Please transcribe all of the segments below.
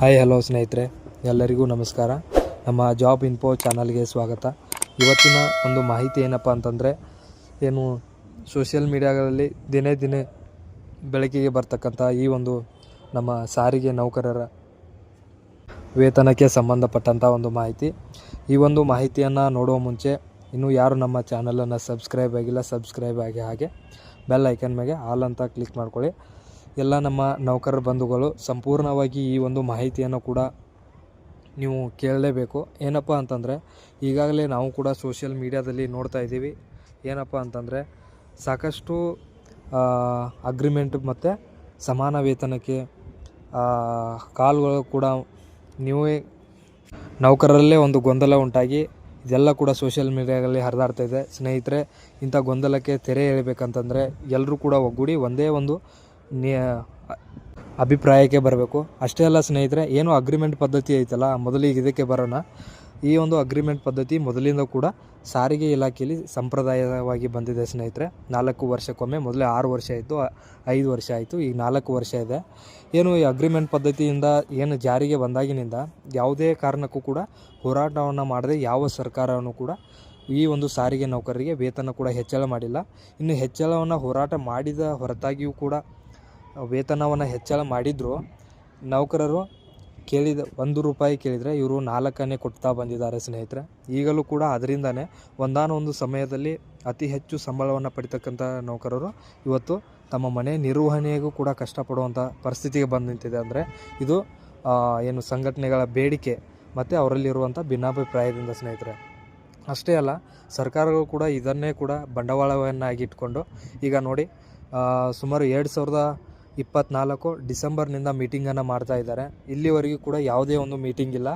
Hi hello ಸ್ನೇಹಿತರೆ. ಎಲ್ಲರಿಗೂ ನಮಸ್ಕಾರ. ನಮ್ಮ ಜಾಬ್ ಇನ್ಫೋ ಚಾನಲ್ಗೆ ಸ್ವಾಗತ. ಇವತ್ತಿನ ಒಂದು ಮಾಹಿತಿ ಏನಪ್ಪ ಅಂತಂದರೆ, ಏನು ಸೋಷಿಯಲ್ ಮೀಡಿಯಾಗಳಲ್ಲಿ ದಿನೇ ದಿನೇ ಬೆಳಕಿಗೆ ಬರ್ತಕ್ಕಂಥ ಈ ಒಂದು ನಮ್ಮ ಸಾರಿಗೆ ನೌಕರರ ವೇತನಕ್ಕೆ ಸಂಬಂಧಪಟ್ಟಂಥ ಒಂದು ಮಾಹಿತಿ. ಈ ಒಂದು ಮಾಹಿತಿಯನ್ನು ನೋಡುವ ಮುಂಚೆ ಇನ್ನೂ ಯಾರು ನಮ್ಮ ಚಾನಲನ್ನು ಸಬ್ಸ್ಕ್ರೈಬ್ ಆಗಿಲ್ಲ ಸಬ್ಸ್ಕ್ರೈಬ್ ಆಗಿ ಹಾಗೆ ಬೆಲ್ ಐಕನ್ ಮೇಲೆ ಆಲ್ ಅಂತ ಕ್ಲಿಕ್ ಮಾಡ್ಕೊಳ್ಳಿ. ಎಲ್ಲ ನಮ್ಮ ನೌಕರರ ಬಂಧುಗಳು ಸಂಪೂರ್ಣವಾಗಿ ಈ ಒಂದು ಮಾಹಿತಿಯನ್ನು ಕೂಡ ನೀವು ಕೇಳಲೇಬೇಕು. ಏನಪ್ಪ ಅಂತಂದರೆ, ಈಗಾಗಲೇ ನಾವು ಕೂಡ ಸೋಷಿಯಲ್ ಮೀಡ್ಯಾದಲ್ಲಿ ನೋಡ್ತಾ ಇದ್ದೀವಿ. ಏನಪ್ಪ ಅಂತಂದರೆ, ಸಾಕಷ್ಟು ಅಗ್ರಿಮೆಂಟ್ ಮತ್ತು ಸಮಾನ ವೇತನಕ್ಕೆ ಕಾಲ್ಗಳು ಕೂಡ ನೀವೇ ನೌಕರರಲ್ಲೇ ಒಂದು ಗೊಂದಲ ಉಂಟಾಗಿ ಇದೆಲ್ಲ ಕೂಡ ಸೋಷಿಯಲ್ ಮೀಡಿಯಾದಲ್ಲಿ ಹರಿದಾಡ್ತಾ ಇದೆ. ಸ್ನೇಹಿತರೆ, ಇಂಥ ಗೊಂದಲಕ್ಕೆ ತೆರೆ ಎಳಿಬೇಕಂತಂದರೆ ಎಲ್ಲರೂ ಕೂಡ ಒಗ್ಗೂಡಿ ಒಂದೇ ಒಂದು ಅಭಿಪ್ರಾಯಕ್ಕೆ ಬರಬೇಕು. ಅಷ್ಟೇ ಅಲ್ಲ ಸ್ನೇಹಿತರೆ, ಏನು ಅಗ್ರಿಮೆಂಟ್ ಪದ್ಧತಿ ಐತಲ್ಲ, ಮೊದಲಿಗೆ ಇದಕ್ಕೆ ಬರೋಣ. ಈ ಒಂದು ಅಗ್ರಿಮೆಂಟ್ ಪದ್ಧತಿ ಮೊದಲಿಂದ ಕೂಡ ಸಾರಿಗೆ ಇಲಾಖೆಯಲ್ಲಿ ಸಂಪ್ರದಾಯವಾಗಿ ಬಂದಿದೆ ಸ್ನೇಹಿತರೆ. ನಾಲ್ಕು ವರ್ಷಕ್ಕೊಮ್ಮೆ, ಮೊದಲೇ ಆರು ವರ್ಷ ಆಯಿತು ಐದು ವರ್ಷ ಆಯಿತು ಈಗ ನಾಲ್ಕು ವರ್ಷ ಇದೆ. ಏನು ಈ ಅಗ್ರಿಮೆಂಟ್ ಪದ್ಧತಿಯಿಂದ ಏನು ಜಾರಿಗೆ ಬಂದಾಗಿನಿಂದ ಯಾವುದೇ ಕಾರಣಕ್ಕೂ ಕೂಡ ಹೋರಾಟವನ್ನು ಮಾಡದೆ ಯಾವ ಸರ್ಕಾರವನ್ನು ಕೂಡ ಈ ಒಂದು ಸಾರಿಗೆ ನೌಕರರಿಗೆ ವೇತನ ಕೂಡ ಹೆಚ್ಚಳ ಮಾಡಿಲ್ಲ. ಇನ್ನು ಹೆಚ್ಚಳವನ್ನು ಹೋರಾಟ ಮಾಡಿದ ಹೊರತಾಗಿಯೂ ಕೂಡ ವೇತನವನ್ನು ಹೆಚ್ಚಳ ಮಾಡಿದ್ರು. ನೌಕರರು ಕೇಳಿದ ಒಂದು ರೂಪಾಯಿ ಕೇಳಿದರೆ ಇವರು ನಾಲ್ಕನೇ ಕೊಡ್ತಾ ಬಂದಿದ್ದಾರೆ ಸ್ನೇಹಿತರೆ. ಈಗಲೂ ಕೂಡ ಅದರಿಂದನೇ ಒಂದಾನೊಂದು ಸಮಯದಲ್ಲಿ ಅತಿ ಹೆಚ್ಚು ಸಂಬಳವನ್ನು ಪಡಿತಕ್ಕಂಥ ನೌಕರರು ಇವತ್ತು ತಮ್ಮ ಮನೆ ನಿರ್ವಹಣೆಗೂ ಕೂಡ ಕಷ್ಟಪಡುವಂಥ ಪರಿಸ್ಥಿತಿಗೆ ಬಂದು ನಿಂತಿದೆ. ಅಂದರೆ ಇದು ಏನು ಸಂಘಟನೆಗಳ ಬೇಡಿಕೆ ಮತ್ತು ಅವರಲ್ಲಿರುವಂಥ ಭಿನ್ನಾಭಿಪ್ರಾಯದಿಂದ ಸ್ನೇಹಿತರೆ. ಅಷ್ಟೇ ಅಲ್ಲ, ಸರ್ಕಾರಗಳು ಕೂಡ ಇದನ್ನೇ ಕೂಡ ಬಂಡವಾಳವನ್ನಾಗಿ ಇಟ್ಕೊಂಡು ಈಗ ನೋಡಿ ಸುಮಾರು ಎರಡು ಸಾವಿರದ ಇಪ್ಪತ್ತ್ನಾಲ್ಕು ಡಿಸೆಂಬರ್ನಿಂದ ಮೀಟಿಂಗನ್ನು ಮಾಡ್ತಾ ಇದ್ದಾರೆ. ಇಲ್ಲಿವರೆಗೂ ಕೂಡ ಯಾವುದೇ ಒಂದು ಮೀಟಿಂಗ್ ಇಲ್ಲ.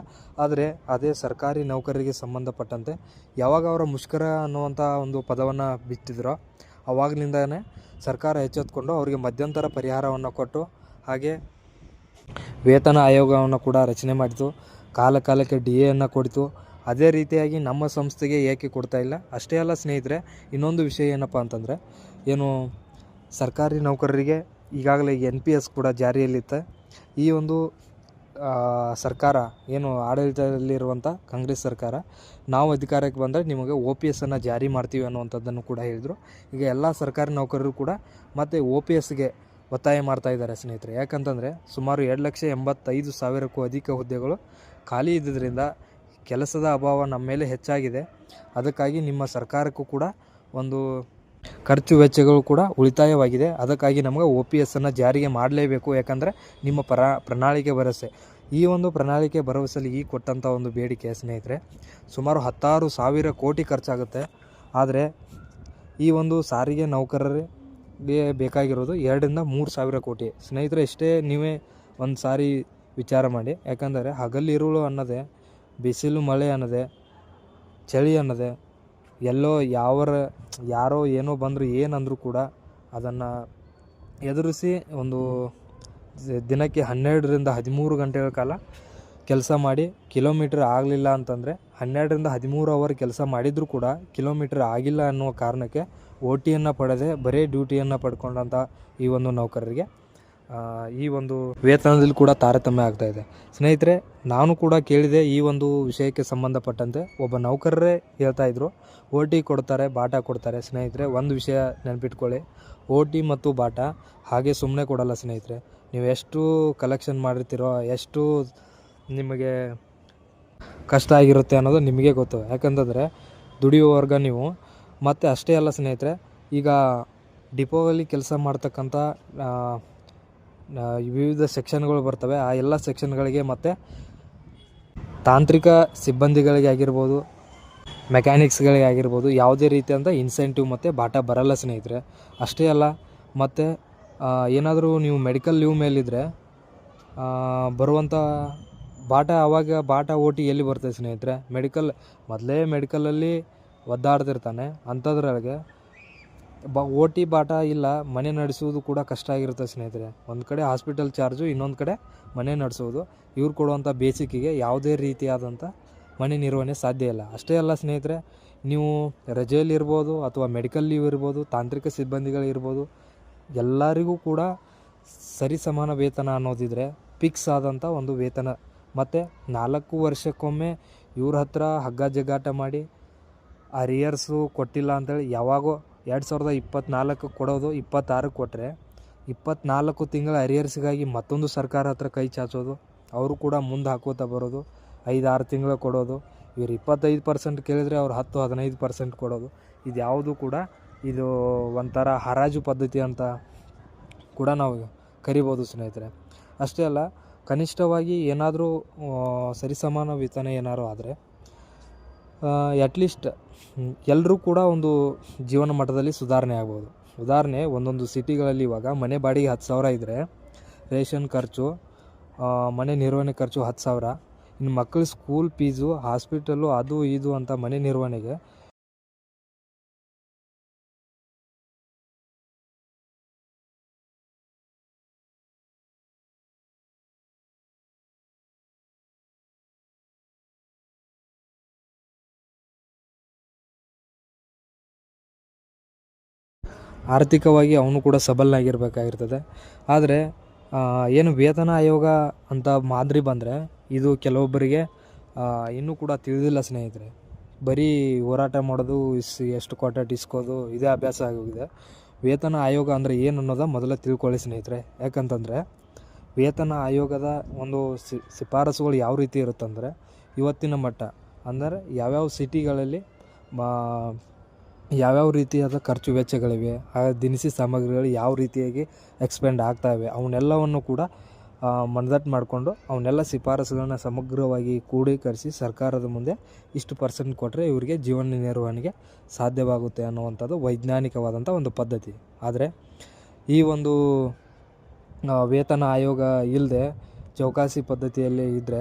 ಆದರೆ ಅದೇ ಸರ್ಕಾರಿ ನೌಕರರಿಗೆ ಸಂಬಂಧಪಟ್ಟಂತೆ ಯಾವಾಗ ಅವರ ಮುಷ್ಕರ ಅನ್ನುವಂಥ ಒಂದು ಪದವನ್ನು ಬಿತ್ತಿದ್ರೋ ಅವಾಗಲಿಂದನೇ ಸರ್ಕಾರ ಎಚ್ಚೆತ್ಕೊಂಡು ಅವರಿಗೆ ಮಧ್ಯಂತರ ಪರಿಹಾರವನ್ನು ಕೊಟ್ಟು ಹಾಗೆ ವೇತನ ಆಯೋಗವನ್ನು ಕೂಡ ರಚನೆ ಮಾಡಿತು. ಕಾಲ ಕಾಲಕ್ಕೆ ಡಿ ಎಯನ್ನು ಕೊಡಿತು. ಅದೇ ರೀತಿಯಾಗಿ ನಮ್ಮ ಸಂಸ್ಥೆಗೆ ಏಕೆ ಕೊಡ್ತಾ ಇಲ್ಲ? ಅಷ್ಟೇ ಅಲ್ಲ ಸ್ನೇಹಿತರೆ, ಇನ್ನೊಂದು ವಿಷಯ ಏನಪ್ಪ ಅಂತಂದರೆ ಏನು ಸರ್ಕಾರಿ ನೌಕರರಿಗೆ ಈಗಾಗಲೇ ಎನ್ ಪಿ ಎಸ್ ಕೂಡ ಜಾರಿಯಲ್ಲಿತ್ತು. ಈ ಒಂದು ಸರ್ಕಾರ, ಏನು ಆಡಳಿತದಲ್ಲಿರುವಂಥ ಕಾಂಗ್ರೆಸ್ ಸರ್ಕಾರ, ನಾವು ಅಧಿಕಾರಕ್ಕೆ ಬಂದರೆ ನಿಮಗೆ ಒ ಪಿ ಎಸ್ಸನ್ನು ಜಾರಿ ಮಾಡ್ತೀವಿ ಅನ್ನುವಂಥದ್ದನ್ನು ಕೂಡ ಹೇಳಿದರು. ಈಗ ಎಲ್ಲ ಸರ್ಕಾರಿ ನೌಕರರು ಕೂಡ ಮತ್ತು ಒ ಪಿ ಎಸ್ಗೆ ಒತ್ತಾಯ ಮಾಡ್ತಾ ಇದ್ದಾರೆ ಸ್ನೇಹಿತರೆ. ಯಾಕಂತಂದರೆ ಸುಮಾರು ಎರಡು ಲಕ್ಷ ಎಂಬತ್ತೈದು ಸಾವಿರಕ್ಕೂ ಅಧಿಕ ಹುದ್ದೆಗಳು ಖಾಲಿ ಇದ್ದಿದ್ದರಿಂದ ಕೆಲಸದ ಅಭಾವ ನಮ್ಮ ಮೇಲೆ ಹೆಚ್ಚಾಗಿದೆ. ಅದಕ್ಕಾಗಿ ನಿಮ್ಮ ಸರ್ಕಾರಕ್ಕೂ ಕೂಡ ಒಂದು ಖರ್ಚು ವೆಚ್ಚಗಳು ಕೂಡ ಉಳಿತಾಯವಾಗಿದೆ. ಅದಕ್ಕಾಗಿ ನಮಗೆ ಒ ಪಿ ಎಸ್ಸನ್ನು ಜಾರಿಗೆ ಮಾಡಲೇಬೇಕು. ಯಾಕಂದರೆ ನಿಮ್ಮ ಪರ, ಪ್ರಣಾಳಿಕೆ ಭರವಸೆ. ಈ ಒಂದು ಪ್ರಣಾಳಿಕೆ ಭರವಸೆಯಲ್ಲಿ ಈ ಕೊಟ್ಟಂಥ ಒಂದು ಬೇಡಿಕೆ ಸ್ನೇಹಿತರೆ, ಸುಮಾರು ಹತ್ತಾರು ಸಾವಿರ ಕೋಟಿ ಖರ್ಚಾಗುತ್ತೆ. ಆದರೆ ಈ ಒಂದು ಸಾರಿಗೆ ನೌಕರರಿಗೆ ಬೇಕಾಗಿರೋದು ಎರಡರಿಂದ ಮೂರು ಸಾವಿರ ಕೋಟಿ. ಸ್ನೇಹಿತರೆ, ಇಷ್ಟೇ ನೀವೇ ಒಂದು ಸಾರಿ ವಿಚಾರ ಮಾಡಿ. ಯಾಕಂದರೆ ಹಗಲಿರುಳು ಅನ್ನೋದೇ, ಬಿಸಿಲು ಮಳೆ ಅನ್ನೋದೇ, ಚಳಿ ಅನ್ನೋದೇ ಎಲ್ಲೋ ಯಾವರ, ಯಾರೋ ಏನೋ ಬಂದರು ಏನಂದರೂ ಕೂಡ ಅದನ್ನು ಎದುರಿಸಿ ಒಂದು ದಿನಕ್ಕೆ ಹನ್ನೆರಡರಿಂದ ಹದಿಮೂರು ಗಂಟೆಗಳ ಕಾಲ ಕೆಲಸ ಮಾಡಿ ಕಿಲೋಮೀಟ್ರ್ ಆಗಲಿಲ್ಲ ಅಂತಂದರೆ ಹನ್ನೆರಡರಿಂದ ಹದಿಮೂರು ಅವರ್ ಕೆಲಸ ಮಾಡಿದರೂ ಕೂಡ ಕಿಲೋಮೀಟ್ರ್ ಆಗಿಲ್ಲ ಅನ್ನುವ ಕಾರಣಕ್ಕೆ ಓ ಟಿಯನ್ನು ಪಡೆದೇ ಬರೀ ಡ್ಯೂಟಿಯನ್ನು ಪಡ್ಕೊಂಡಂಥ ಈ ಒಂದು ನೌಕರರಿಗೆ ಈ ಒಂದು ವೇತನದಲ್ಲಿ ಕೂಡ ತಾರತಮ್ಯ ಆಗ್ತಾ ಇದೆ. ಸ್ನೇಹಿತರೆ, ನಾನು ಕೂಡ ಕೇಳಿದೆ ಈ ಒಂದು ವಿಷಯಕ್ಕೆ ಸಂಬಂಧಪಟ್ಟಂತೆ. ಒಬ್ಬ ನೌಕರರೇ ಹೇಳ್ತಾ ಇದ್ರು ಓ ಟಿ ಕೊಡ್ತಾರೆ, ಬಾಟ ಕೊಡ್ತಾರೆ. ಸ್ನೇಹಿತರೆ, ಒಂದು ವಿಷಯ ನೆನಪಿಟ್ಕೊಳ್ಳಿ. ಓ ಟಿ ಮತ್ತು ಬಾಟ ಹಾಗೆ ಸುಮ್ಮನೆ ಕೊಡಲ್ಲ ಸ್ನೇಹಿತರೆ. ನೀವು ಎಷ್ಟು ಕಲೆಕ್ಷನ್ ಮಾಡಿರ್ತೀರೋ, ಎಷ್ಟು ನಿಮಗೆ ಕಷ್ಟ ಆಗಿರುತ್ತೆ ಅನ್ನೋದು ನಿಮಗೆ ಗೊತ್ತು. ಯಾಕಂತಂದರೆ, ದುಡಿಯುವ ವರ್ಗ ನೀವು. ಮತ್ತು ಅಷ್ಟೇ ಅಲ್ಲ ಸ್ನೇಹಿತರೆ, ಈಗ ಡಿಪೋದಲ್ಲಿ ಕೆಲಸ ಮಾಡ್ತಕ್ಕಂಥ ವಿವಿಧ ಸೆಕ್ಷನ್ಗಳು ಬರ್ತವೆ. ಆ ಎಲ್ಲ ಸೆಕ್ಷನ್ಗಳಿಗೆ ಮತ್ತು ತಾಂತ್ರಿಕ ಸಿಬ್ಬಂದಿಗಳಿಗೆ ಆಗಿರ್ಬೋದು, ಮೆಕ್ಯಾನಿಕ್ಸ್ಗಳಿಗೆ ಆಗಿರ್ಬೋದು, ಯಾವುದೇ ರೀತಿಯಾದ ಇನ್ಸೆಂಟಿವ್ ಮತ್ತು ಬಾಟ ಬರಲ್ಲ ಸ್ನೇಹಿತರೆ. ಅಷ್ಟೇ ಅಲ್ಲ, ಮತ್ತು ಏನಾದರೂ ನೀವು ಮೆಡಿಕಲ್ ಲೀವ್ ಮೇಲಿದ್ದರೆ ಬರುವಂಥ ಬಾಟ ಆವಾಗ ಬಾಟ ಓಟಿ ಎಲ್ಲಿ ಬರ್ತದೆ ಸ್ನೇಹಿತರೆ? ಮೆಡಿಕಲ್ ಮೊದಲೇ ಮೆಡಿಕಲಲ್ಲಿ ಒದ್ದಾಡ್ತಿರ್ತಾನೆ. ಅಂಥದ್ರೊಳಗೆ ಬ ಓ ಟಿ ಬಾಟ ಇಲ್ಲ, ಮನೆ ನಡೆಸುವುದು ಕೂಡ ಕಷ್ಟ ಆಗಿರುತ್ತೆ ಸ್ನೇಹಿತರೆ. ಒಂದು ಕಡೆ ಹಾಸ್ಪಿಟಲ್ ಚಾರ್ಜು ಇನ್ನೊಂದು ಕಡೆ ಮನೆ ನಡೆಸೋದು ಇವ್ರು ಕೊಡುವಂಥ ಬೇಸಿಕ್ಕಿಗೆ ಯಾವುದೇ ರೀತಿಯಾದಂಥ ಮನೆ ನಿರ್ವಹಣೆ ಸಾಧ್ಯ ಇಲ್ಲ. ಅಷ್ಟೇ ಅಲ್ಲ ಸ್ನೇಹಿತರೆ, ನೀವು ರಜೆಯಲ್ಲಿರ್ಬೋದು ಅಥವಾ ಮೆಡಿಕಲ್ ಲೀವ್ ಇರ್ಬೋದು, ತಾಂತ್ರಿಕ ಸಿಬ್ಬಂದಿಗಳಿರ್ಬೋದು ಎಲ್ಲರಿಗೂ ಕೂಡ ಸರಿಸಮಾನ ವೇತನ ಅನ್ನೋದಿದ್ರೆ ಫಿಕ್ಸ್ ಆದಂಥ ಒಂದು ವೇತನ. ಮತ್ತು ನಾಲ್ಕು ವರ್ಷಕ್ಕೊಮ್ಮೆ ಇವ್ರ ಹತ್ರ ಹಗ್ಗ ಜಗ್ಗಾಟ ಮಾಡಿ ಅರಿಯರ್ಸು ಕೊಟ್ಟಿಲ್ಲ ಅಂತೇಳಿ ಯಾವಾಗೋ ಎರಡು ಸಾವಿರದ ಇಪ್ಪತ್ತ್ನಾಲ್ಕು ಕೊಡೋದು ಇಪ್ಪತ್ತಾರಕ್ಕೆ ಕೊಟ್ಟರೆ ಇಪ್ಪತ್ತ್ನಾಲ್ಕು ತಿಂಗಳ ಅರಿಯರ್ಸ್ಗಾಗಿ ಮತ್ತೊಂದು ಸರ್ಕಾರ ಹತ್ರ ಕೈ ಚಾಚೋದು, ಅವರು ಕೂಡ ಮುಂದೆ ಹಾಕೋತಾ ಬರೋದು ಐದು ಆರು ತಿಂಗಳು ಕೊಡೋದು. ಇವ್ರು ಇಪ್ಪತ್ತೈದು ಪರ್ಸೆಂಟ್ ಕೇಳಿದರೆ ಅವ್ರು ಹತ್ತು, ಹದಿನೈದು ಪರ್ಸೆಂಟ್ ಕೊಡೋದು. ಇದು ಯಾವುದು ಕೂಡ ಇದು ಒಂಥರ ಹರಾಜು ಪದ್ಧತಿ ಅಂತ ಕೂಡ ನಾವು ಕರಿಬೋದು ಸ್ನೇಹಿತರೆ. ಅಷ್ಟೇ ಅಲ್ಲ, ಕನಿಷ್ಠವಾಗಿ ಏನಾದರೂ ಸರಿಸಮಾನ ವೇತನ ಏನಾದ್ರು ಆದರೆ ಅಟ್ಲೀಸ್ಟ್ ಎಲ್ಲರೂ ಕೂಡ ಒಂದು ಜೀವನ ಮಟ್ಟದಲ್ಲಿ ಸುಧಾರಣೆ ಆಗ್ಬೋದು. ಉದಾಹರಣೆ, ಒಂದೊಂದು ಸಿಟಿಗಳಲ್ಲಿ ಇವಾಗ ಮನೆ ಬಾಡಿಗೆ ಹತ್ತು ಸಾವಿರ ಇದ್ದರೆ ರೇಷನ್ ಖರ್ಚು ಮನೆ ನಿರ್ವಹಣೆ ಖರ್ಚು ಹತ್ತು ಸಾವಿರ. ಇನ್ನು ಮಕ್ಕಳ ಸ್ಕೂಲ್ ಫೀಸು ಹಾಸ್ಪಿಟಲ್ಲು ಅದು ಇದು ಅಂತ ಮನೆ ನಿರ್ವಹಣೆಗೆ ಆರ್ಥಿಕವಾಗಿ ಅವನು ಕೂಡ ಸಬಲನಾಗಿರ್ಬೇಕಾಗಿರ್ತದೆ. ಆದರೆ ಏನು ವೇತನ ಆಯೋಗ ಅಂತ ಮಾದರಿ ಬಂದರೆ, ಇದು ಕೆಲವೊಬ್ಬರಿಗೆ ಇನ್ನೂ ಕೂಡ ತಿಳಿದಿಲ್ಲ ಸ್ನೇಹಿತರೆ. ಬರೀ ಹೋರಾಟ ಮಾಡೋದು, ಇಸ್, ಎಷ್ಟು ಕೊಟ್ಟ ಇಸ್ಕೋದು ಇದೇ ಅಭ್ಯಾಸ ಆಗೋಗಿದೆ. ವೇತನ ಆಯೋಗ ಅಂದರೆ ಏನು ಅನ್ನೋದ ಮೊದಲೇ ತಿಳ್ಕೊಳ್ಳಿ ಸ್ನೇಹಿತರೆ. ಯಾಕಂತಂದರೆ, ವೇತನ ಆಯೋಗದ ಒಂದು ಶಿಫಾರಸುಗಳು ಯಾವ ರೀತಿ ಇರುತ್ತಂದರೆ, ಇವತ್ತಿನ ಮಟ್ಟ. ಅಂದರೆ ಯಾವ್ಯಾವ ಸಿಟಿಗಳಲ್ಲಿ ಯಾವ್ಯಾವ ರೀತಿಯಾದ ಖರ್ಚು ವೆಚ್ಚಗಳಿವೆ, ಆ ದಿನಸಿ ಸಾಮಗ್ರಿಗಳು ಯಾವ ರೀತಿಯಾಗಿ ಎಕ್ಸ್ಪೆಂಡ್ ಆಗ್ತಾಯಿವೆ ಅವನ್ನೆಲ್ಲವನ್ನು ಕೂಡ ಮನದಟ್ಟು ಮಾಡಿಕೊಂಡು ಅವನ್ನೆಲ್ಲ ಶಿಫಾರಸುಗಳನ್ನ ಸಮಗ್ರವಾಗಿ ಕ್ರೋಢೀಕರಿಸಿ ಸರ್ಕಾರದ ಮುಂದೆ ಇಷ್ಟು ಪರ್ಸೆಂಟ್ ಕೊಟ್ಟರೆ ಇವರಿಗೆ ಜೀವನ ನಿರ್ವಹಣೆಗೆ ಸಾಧ್ಯವಾಗುತ್ತೆ ಅನ್ನುವಂಥದ್ದು ವೈಜ್ಞಾನಿಕವಾದಂಥ ಒಂದು ಪದ್ಧತಿ. ಆದರೆ, ಈ ಒಂದು ವೇತನ ಆಯೋಗ ಇಲ್ಲದೆ ಚೌಕಾಸಿ ಪದ್ಧತಿಯಲ್ಲಿ ಇದ್ದರೆ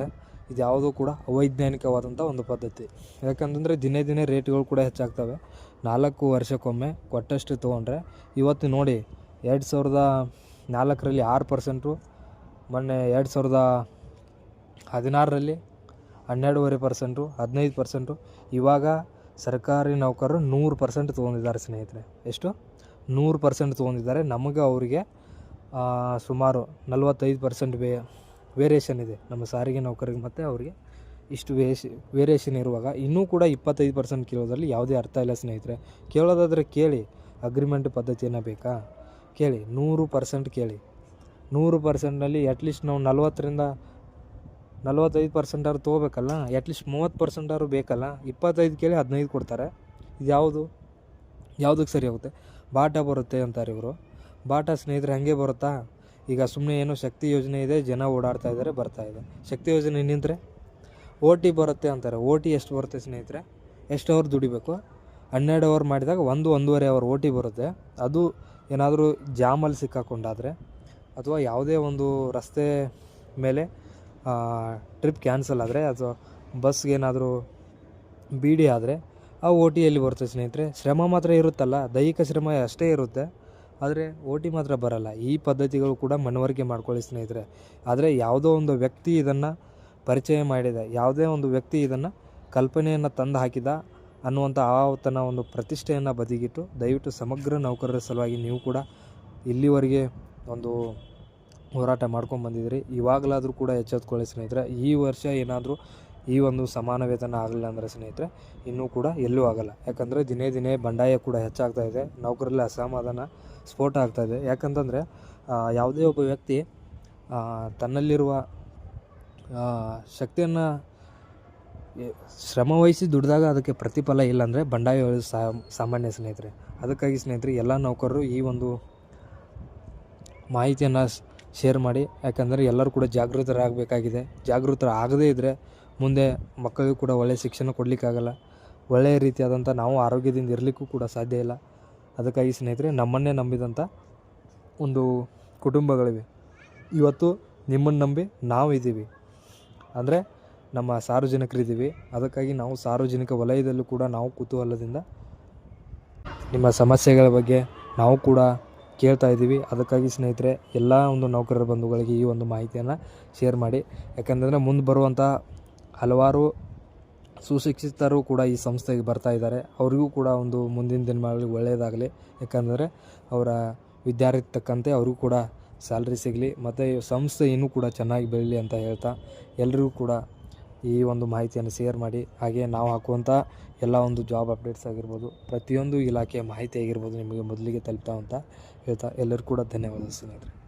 ಇದು ಯಾವುದೂ ಕೂಡ ಅವೈಜ್ಞಾನಿಕವಾದಂಥ ಒಂದು ಪದ್ಧತಿ. ಯಾಕಂತಂದರೆ ದಿನೇ ದಿನೇ ರೇಟ್ಗಳು ಕೂಡ ಹೆಚ್ಚಾಗ್ತವೆ. ನಾಲ್ಕು ವರ್ಷಕ್ಕೊಮ್ಮೆ ಕೊಟ್ಟಷ್ಟು ತೊಗೊಂಡ್ರೆ ಇವತ್ತು ನೋಡಿ ಎರಡು ಸಾವಿರದ ನಾಲ್ಕರಲ್ಲಿ ಆರು ಪರ್ಸೆಂಟು, ಮೊನ್ನೆ ಎರಡು ಸಾವಿರದ ಹದಿನಾರರಲ್ಲಿ ಹನ್ನೆರಡೂವರೆ ಪರ್ಸೆಂಟು, ಹದಿನೈದು ಪರ್ಸೆಂಟು, ಇವಾಗ ಸರ್ಕಾರಿ ನೌಕರರು ನೂರು ಪರ್ಸೆಂಟ್ ತೊಗೊಂಡಿದ್ದಾರೆ ಸ್ನೇಹಿತರೆ. ಎಷ್ಟು? ನೂರು ಪರ್ಸೆಂಟ್ ತೊಗೊಂಡಿದ್ದಾರೆ. ನಮಗೆ ಅವರಿಗೆ ಸುಮಾರು ನಲ್ವತ್ತೈದು ಪರ್ಸೆಂಟ್ ವೇ ವೇರಿಯೇಷನ್ ಇದೆ. ನಮ್ಮ ಸಾರಿಗೆ ನೌಕರಿಗೆ ಮತ್ತು ಅವರಿಗೆ ಇಷ್ಟು ವೇಷ ವೇರಿಯೇಷನ್ ಇರುವಾಗ. ಇನ್ನೂ ಕೂಡ ಇಪ್ಪತ್ತೈದು ಪರ್ಸೆಂಟ್ ಕೇಳೋದ್ರಲ್ಲಿ ಯಾವುದೇ ಅರ್ಥ ಇಲ್ಲ ಸ್ನೇಹಿತರೆ. ಕೇಳೋದಾದರೆ ಕೇಳಿ ಅಗ್ರಿಮೆಂಟ್ ಪದ್ಧತಿಯನ್ನು ಬೇಕಾ? ಕೇಳಿ, ನೂರು ಪರ್ಸೆಂಟ್ ಕೇಳಿ. ನೂರು ಪರ್ಸೆಂಟ್ನಲ್ಲಿ ಅಟ್ಲೀಸ್ಟ್ ನಾವು ನಲ್ವತ್ತರಿಂದ, ನಲ್ವತ್ತೈದು ಪರ್ಸೆಂಟಾದ್ರು ತೊಗೋಬೇಕಲ್ಲ? ಅಟ್ಲೀಸ್ಟ್ ಮೂವತ್ತು ಪರ್ಸೆಂಟಾದ್ರು ಬೇಕಲ್ಲ? ಇಪ್ಪತ್ತೈದು ಕೇಳಿ ಹದಿನೈದು ಕೊಡ್ತಾರೆ. ಇದು ಯಾವುದು? ಯಾವುದಕ್ಕೆ ಸರಿ ಹೋಗುತ್ತೆ ಬಾಟ ಬರುತ್ತೆ ಅಂತಾರೆ ಇವರು. ಬಾಟ ಸ್ನೇಹಿತರೆ, ಹಾಗೆ ಬರುತ್ತಾ? ಈಗ ಸುಮ್ಮನೆ ಏನು ಶಕ್ತಿ ಯೋಜನೆ ಇದೆ, ಜನ ಓಡಾಡ್ತಾ ಇದ್ದಾರೆ ಬರ್ತಾ ಇದೆ. ಶಕ್ತಿ ಯೋಜನೆ ನಿಂತರೆ ಓ ಟಿ ಬರುತ್ತೆ ಅಂತಾರೆ. ಓ ಟಿ ಎಷ್ಟು ಬರುತ್ತೆ ಸ್ನೇಹಿತರೆ? ಎಷ್ಟು ಅವರ್ ದುಡಿಬೇಕು? ಹನ್ನೆರಡು ಅವರ್ ಮಾಡಿದಾಗ ಒಂದು, ಒಂದೂವರೆ ಅವರ್ ಓ ಟಿ ಬರುತ್ತೆ. ಅದು ಏನಾದರೂ ಜಾಮಲ್ಲಿ ಸಿಕ್ಕಾಕೊಂಡಾದರೆ, ಅಥವಾ ಯಾವುದೇ ಒಂದು ರಸ್ತೆ ಮೇಲೆ ಟ್ರಿಪ್ ಕ್ಯಾನ್ಸಲ್ ಆದರೆ, ಅಥವಾ ಬಸ್ಗೆ ಏನಾದರೂ ಬೀಡಿ ಆದರೆ, ಆ ಓ ಟಿಯಲ್ಲಿ ಬರುತ್ತೆ ಸ್ನೇಹಿತರೆ. ಶ್ರಮ ಮಾತ್ರ ಇರುತ್ತಲ್ಲ. ದೈಹಿಕ ಶ್ರಮ ಅಷ್ಟೇ ಇರುತ್ತೆ. ಆದರೆ ಓ ಟಿ ಮಾತ್ರ ಬರಲ್ಲ. ಈ ಪದ್ಧತಿಗಳು ಕೂಡ ಮನವರಿಕೆ ಮಾಡ್ಕೊಳ್ಳಿ ಸ್ನೇಹಿತರೆ. ಆದರೆ ಯಾವುದೋ ಒಂದು ವ್ಯಕ್ತಿ ಇದನ್ನು ಪರಿಚಯ ಮಾಡಿದ. ಯಾವುದೇ ಒಂದು ವ್ಯಕ್ತಿ ಇದನ್ನು ಕಲ್ಪನೆಯನ್ನು ತಂದು ಹಾಕಿದ ಅನ್ನುವಂಥ ಆತನ ಒಂದು ಪ್ರತಿಷ್ಠೆಯನ್ನು ಬದಿಗಿಟ್ಟು ದಯವಿಟ್ಟು ಸಮಗ್ರ ನೌಕರರ ಸಲುವಾಗಿ ನೀವು ಕೂಡ ಇಲ್ಲಿವರೆಗೆ ಒಂದು ಹೋರಾಟ ಮಾಡ್ಕೊಂಡು ಬಂದಿದ್ದೀರಿ. ಇವಾಗಲಾದರೂ ಕೂಡ ಎಚ್ಚೆತ್ಕೊಳ್ಳಿ ಸ್ನೇಹಿತರೆ. ಈ ವರ್ಷ ಏನಾದರೂ ಈ ಒಂದು ಸಮಾನ ವೇತನ ಆಗಲಿಲ್ಲ ಅಂದರೆ ಸ್ನೇಹಿತರೆ, ಇನ್ನೂ ಕೂಡ ಎಲ್ಲೂ ಆಗಲ್ಲ. ಯಾಕಂದರೆ ದಿನೇ ದಿನೇ ಬಂಡಾಯ ಕೂಡ ಹೆಚ್ಚಾಗ್ತಾ ಇದೆ. ನೌಕರಲ್ಲಿ ಅಸಮಾಧಾನ ಸ್ಫೋಟ ಇದೆ. ಯಾಕಂತಂದರೆ ಯಾವುದೇ ಒಬ್ಬ ವ್ಯಕ್ತಿ ತನ್ನಲ್ಲಿರುವ ಶಕ್ತಿಯನ್ನು ಶ್ರಮವಹಿಸಿ ಶ್ರಮ ದುಡಿದಾಗ ಅದಕ್ಕೆ ಪ್ರತಿಫಲ ಇಲ್ಲ ಅಂದರೆ ಬಂಡಾಯ ಸಾಮಾನ್ಯ ಸ್ನೇಹಿತರೆ. ಅದಕ್ಕಾಗಿ ಸ್ನೇಹಿತರೆ, ಎಲ್ಲ ನೌಕರರು ಈ ಒಂದು ಮಾಹಿತಿಯನ್ನು ಶೇರ್ ಮಾಡಿ. ಯಾಕಂದರೆ ಎಲ್ಲರೂ ಕೂಡ ಜಾಗೃತರಾಗಬೇಕಾಗಿದೆ. ಜಾಗೃತರಾಗದೇ ಇದ್ದರೆ ಮುಂದೆ ಮಕ್ಕಳಿಗೂ ಕೂಡ ಒಳ್ಳೆಯ ಶಿಕ್ಷಣ ಕೊಡಲಿಕ್ಕಾಗಲ್ಲ. ಒಳ್ಳೆಯ ರೀತಿಯಾದಂಥ ನಾವು ಆರೋಗ್ಯದಿಂದ ಇರಲಿಕ್ಕೂ ಕೂಡ ಸಾಧ್ಯ ಇಲ್ಲ. ಅದಕ್ಕಾಗಿ ಸ್ನೇಹಿತರೆ, ನಮ್ಮನ್ನೇ ನಂಬಿದಂಥ ಒಂದು ಕುಟುಂಬಗಳಿವೆ. ಇವತ್ತು ನಿಮ್ಮನ್ನು ನಂಬಿ ನಾವು ಇದ್ದೀವಿ. ಅಂದರೆ ನಮ್ಮ ಸಾರ್ವಜನಿಕರಿದ್ದೀವಿ ಅದಕ್ಕಾಗಿ ನಾವು ಸಾರ್ವಜನಿಕ ವಲಯದಲ್ಲೂ ಕೂಡ ನಾವು ಕುತೂಹಲದಿಂದ ನಿಮ್ಮ ಸಮಸ್ಯೆಗಳ ಬಗ್ಗೆ ನಾವು ಕೂಡ ಕೇಳ್ತಾ ಇದ್ದೀವಿ. ಅದಕ್ಕಾಗಿ ಸ್ನೇಹಿತರೆ, ಎಲ್ಲ ಒಂದು ನೌಕರರ ಬಂಧುಗಳಿಗೆ ಈ ಒಂದು ಮಾಹಿತಿಯನ್ನು ಶೇರ್ ಮಾಡಿ. ಯಾಕಂತಂದರೆ ಮುಂದೆ ಬರುವಂಥ ಹಲವಾರು ಸುಶಿಕ್ಷಿತರು ಕೂಡ ಈ ಸಂಸ್ಥೆಗೆ ಬರ್ತಾ ಇದ್ದಾರೆ. ಅವರಿಗೂ ಕೂಡ ಒಂದು ಮುಂದಿನ ದಿನಗಳಲ್ಲಿ ಒಳ್ಳೆಯದಾಗಲಿ. ಯಾಕಂದರೆ ಅವರ ವಿದ್ಯಾರ್ಥಿ ತಕ್ಕಂತೆ ಅವ್ರಿಗೂ ಕೂಡ ಸ್ಯಾಲ್ರಿ ಸಿಗಲಿ, ಮತ್ತು ಸಂಸ್ಥೆ ಇನ್ನೂ ಕೂಡ ಚೆನ್ನಾಗಿ ಬೆಳೀಲಿ ಅಂತ ಹೇಳ್ತಾ ಎಲ್ಲರಿಗೂ ಕೂಡ ಈ ಒಂದು ಮಾಹಿತಿಯನ್ನು ಶೇರ್ ಮಾಡಿ. ಹಾಗೆ ನಾವು ಹಾಕುವಂಥ ಎಲ್ಲ ಒಂದು ಜಾಬ್ ಅಪ್ಡೇಟ್ಸ್ ಆಗಿರ್ಬೋದು, ಪ್ರತಿಯೊಂದು ಇಲಾಖೆಯ ಮಾಹಿತಿ ಆಗಿರ್ಬೋದು ನಿಮಗೆ ಮೊದಲಿಗೆ ತಲುಪ್ತಾ ಅಂತ ಹೇಳ್ತಾ ಎಲ್ಲರಿಗೂ ಕೂಡ ಧನ್ಯವಾದ ಸ್ನೇಹಿತರೆ.